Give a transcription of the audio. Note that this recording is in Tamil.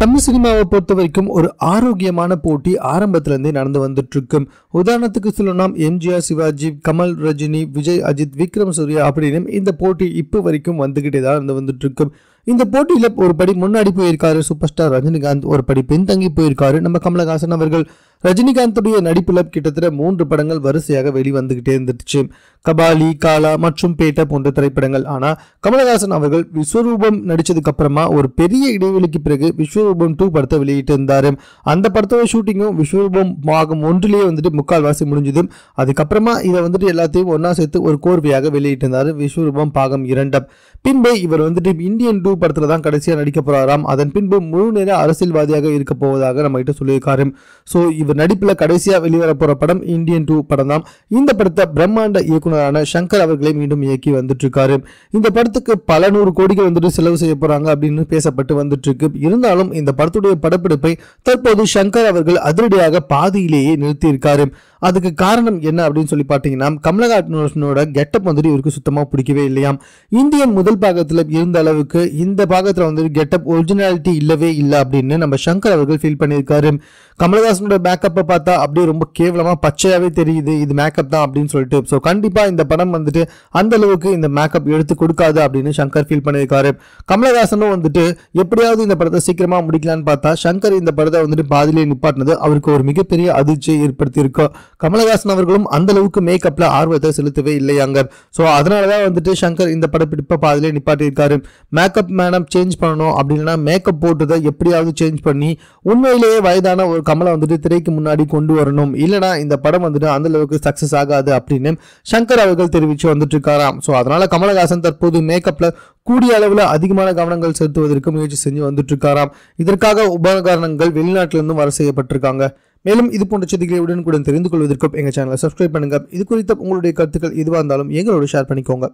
தமிழ் சினிமாவை பொறுத்த வரைக்கும் ஒரு ஆரோக்கியமான போட்டி ஆரம்பத்துல இருந்தே நடந்து வந்துட்டு இருக்கும் உதாரணத்துக்கு சொல்லணும் எம்ஜிஆர் சிவாஜி கமல் ரஜினி விஜய் அஜித் விக்ரம் சூர்யா அப்படின்னு இந்த போட்டி இப்போ வரைக்கும் வந்துகிட்டே தான் இருந்து வந்துட்டு இருக்கும் இந்த போட்டியில் ஒரு படி முன்னாடி போயிருக்காரு சூப்பர் ஸ்டார் ரஜினிகாந்த் ஒரு படி பின்தங்கி போயிருக்காரு நம்ம கமலஹாசன் அவர்கள். ரஜினிகாந்துடைய நடிப்புல கிட்டத்தட்ட மூன்று படங்கள் வரிசையாக வெளிவந்துகிட்டே இருந்துச்சு. கபாலி காலா மற்றும் பேட்டா போன்ற திரைப்படங்கள். ஆனால் கமலஹாசன் அவர்கள் விஸ்வரூபம் நடித்ததுக்கு அப்புறமா ஒரு பெரிய இடைவெளிக்கு பிறகு விஸ்வரூபம் டூ படத்தை வெளியிட்டு இருந்தார். அந்த படத்தோட ஷூட்டிங்கும் விஸ்வரூபம் பாகம் ஒன்றிலேயே வந்துட்டு முக்கால்வாசி முடிஞ்சது. அதுக்கப்புறமா இதை வந்துட்டு எல்லாத்தையும் ஒன்றா சேர்த்து ஒரு கோர்வையாக வெளியிட்டிருந்தார் விஸ்வரூபம் பாகம் இரண்டாம் பின்பு இவர் வந்துட்டு இந்தியன் டூ படத்தில் தான் கடைசியாக நடிக்க போகிறாராம் அதன் பின்பு முழு நேர அரசியல்வாதியாக இருக்க போவதாக நம்ம கிட்ட சொல்லியிருக்காரு. ஸோ இவர் நடிப்பில் கடைசியாக வெளிவர போற படம் இந்தியன் டூ படம் தான் இந்த படத்தை பிரம்மாண்ட இயக்குனரான சங்கர் அவர்களை மீண்டும் இயக்கி வந்துட்டு இருக்காரு இந்த படத்துக்கு பல நூறு கோடிகள் வந்துட்டு செலவு செய்ய போகிறாங்க அப்படின்னு பேசப்பட்டு வந்துட்டு இருக்கு இருந்தாலும் இந்த படத்துடைய படப்பிடிப்பை தற்போது சங்கர் அவர்கள் அதிரடியாக பாதியிலேயே நிறுத்தியிருக்காரு. அதுக்கு காரணம் என்ன அப்படின்னு சொல்லி பார்த்தீங்கன்னா கமலஹாசனோட கெட்டப் வந்துட்டு இவருக்கு சுத்தமாக பிடிக்கவே இல்லையாம். இந்தியன் முதல் பாகத்தில் இருந்த அளவுக்கு இந்த பாகத்தில் வந்துட்டு கெட்டப் ஒரிஜினாலிட்டி இல்லவே இல்லை அப்படின்னு நம்ம சங்கர் அவர்கள் ஃபீல் பண்ணியிருக்காரு. கமலஹாசனோட மேக்கப்பை பார்த்தா அப்படியே ரொம்ப கேவலமாக பச்சையாகவே தெரியுது இது மேக்கப் தான் அப்படின்னு சொல்லிட்டு. ஸோ கண்டிப்பாக இந்த படம் வந்துட்டு அந்த அளவுக்கு இந்த மேக்கப் எடுத்து கொடுக்காது அப்படின்னு சங்கர் ஃபீல் பண்ணியிருக்காரு. கமலஹாசனும் வந்துட்டு எப்படியாவது இந்த படத்தை சீக்கிரமாக முடிக்கலான்னு பார்த்தா சங்கர் இந்த படத்தை வந்துட்டு பாதியிலே நிப்பாட்டினது அவருக்கு ஒரு மிகப்பெரிய அதிர்ச்சியை ஏற்படுத்தியிருக்கும் கமலஹாசன் அவர்களும் அந்த அளவுக்கு மேக்கப்பில் ஆர்வத்தை செலுத்தவே இல்லையாங்க. ஸோ அதனால தான் வந்துட்டு சங்கர் இந்த படப்பிடிப்பை பாதியிலே நிப்பாட்டியிருக்காரு. மேக்கப் மேடம் சேஞ்ச் பண்ணணும் அப்படின்னா மேக்கப் போட்டதை எப்படியாவது சேஞ்ச் பண்ணி உண்மையிலேயே வயதான ஒரு கமலை வந்துட்டு திரைக்கு முன்னாடி கொண்டு வரணும். இல்லைனா இந்த படம் வந்துட்டு அந்த அளவுக்கு ஆகாது அப்படின்னு சங்கர் அவர்கள் தெரிவித்து வந்துட்டு இருக்காராம். ஸோ அதனால கமலஹாசன் தற்போது மேக்கப்பில் கூடிய அளவில் அதிகமான கவனங்கள் செலுத்துவதற்கு முயற்சி செஞ்சு வந்துட்டு இருக்காராம். இதற்காக உபகரணங்கள் வெளிநாட்டிலிருந்தும் வர செய்யப்பட்டிருக்காங்க. மேலும் இது போன்ற செய்திகளை உடனுக்குடன் தெரிந்து கொள்வதற்கும் எங்கள் சேனலை சப்ஸ்கிரைப் பண்ணுங்கள் இது குறித்த உங்களுடைய கருத்துக்கள் எதுவாக இருந்தாலும் எங்களோட ஷேர் பண்ணிக்கோங்க.